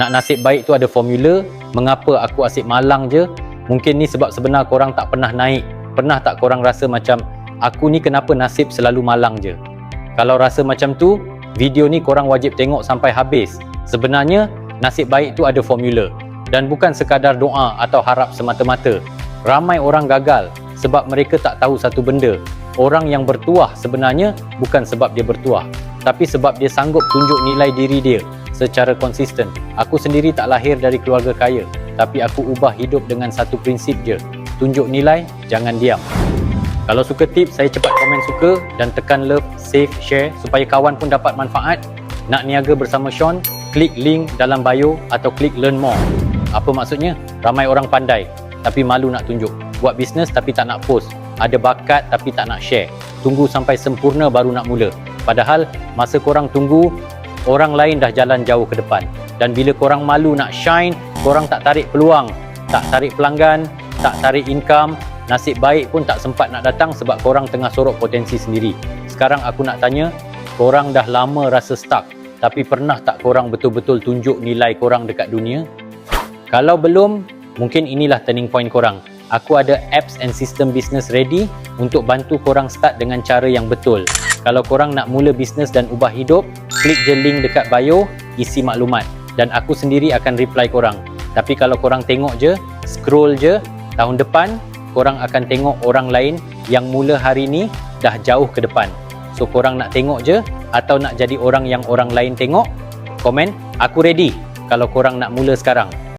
Nak nasib baik tu ada formula. Mengapa aku asyik malang je? Mungkin ni sebab sebenar korang tak pernah naik. Pernah tak korang rasa macam aku ni kenapa nasib selalu malang je? Kalau rasa macam tu, video ni korang wajib tengok sampai habis. Sebenarnya nasib baik tu ada formula dan bukan sekadar doa atau harap semata-mata. Ramai orang gagal sebab mereka tak tahu satu benda. Orang yang bertuah sebenarnya bukan sebab dia bertuah, tapi sebab dia sanggup tunjuk nilai diri dia secara konsisten. Aku sendiri tak lahir dari keluarga kaya, tapi aku ubah hidup dengan satu prinsip je. Tunjuk nilai, jangan diam. Kalau suka tips, saya cepat komen suka dan tekan love, save, share supaya kawan pun dapat manfaat. Nak niaga bersama Sean, klik link dalam bio atau klik learn more. Apa maksudnya? Ramai orang pandai tapi malu nak tunjuk. Buat bisnes tapi tak nak post. Ada bakat tapi tak nak share. Tunggu sampai sempurna baru nak mula. Padahal masa korang tunggu, orang lain dah jalan jauh ke depan. Dan bila korang malu nak shine, korang tak tarik peluang, tak tarik pelanggan, tak tarik income, nasib baik pun tak sempat nak datang sebab korang tengah sorok potensi sendiri. Sekarang aku nak tanya, korang dah lama rasa stuck tapi pernah tak korang betul-betul tunjuk nilai korang dekat dunia? Kalau belum, mungkin inilah turning point korang. Aku ada apps and system business ready untuk bantu korang start dengan cara yang betul. Kalau korang nak mula bisnes dan ubah hidup, klik je link dekat bio, isi maklumat dan aku sendiri akan reply korang. Tapi kalau korang tengok je, scroll je, tahun depan korang akan tengok orang lain yang mula hari ni dah jauh ke depan. So korang nak tengok je atau nak jadi orang yang orang lain tengok? Komen, aku ready kalau korang nak mula sekarang.